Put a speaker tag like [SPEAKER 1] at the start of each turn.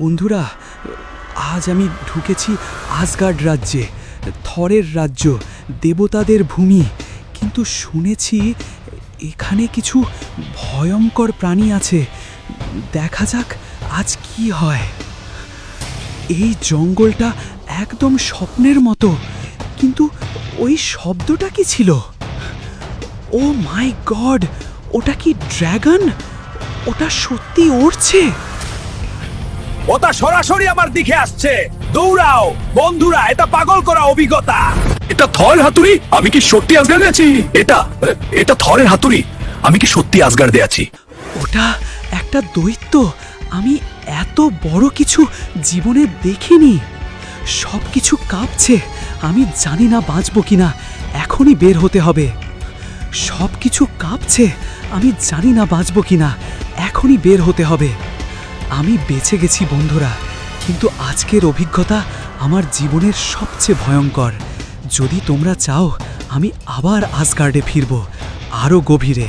[SPEAKER 1] বন্ধুরা, আজ আমি ঢুকেছি আসগার্ড রাজ্যে, থরের রাজ্য, দেবতাদের ভূমি। কিন্তু শুনেছি এখানে কিছু ভয়ঙ্কর প্রাণী আছে। দেখা যাক আজ কি হয়। এই জঙ্গলটা একদম স্বপ্নের মতো। কিন্তু ওই শব্দটা কি ছিল? ও মাই গড, ওটা কি ড্র্যাগন ওটা সত্যি উড়ছে
[SPEAKER 2] ওটা সরাসরি আমার দিকে আসছে। দৌড়াও। বন্ধুরা, এটা পাগল করা অভিজ্ঞতা।
[SPEAKER 3] এটা থর হাতুড়ি? আমি কি সত্যি আজগার আছি? এটা এটা থরের হাতুড়ি। আমি কি সত্যি আজগার আছি?
[SPEAKER 1] ওটা একটা দৈত্য। আমি এত বড় কিছু জীবনে দেখিনি। সব কিছু কাঁপছে। আমি জানি না বাঁচবো কিনা। এখনই বের হতে হবে। সব কিছু কাঁপছে। আমি জানি না বাঁচবো কিনা। এখনই বের হতে হবে। আমি বেঁচে গেছি, বন্ধুরা। কিন্তু আজকের অভিজ্ঞতা আমার জীবনের সবচেয়ে ভয়ঙ্কর। যদি তোমরা চাও, আমি আবার আসগার্ডে ফিরব, আরও গভীরে।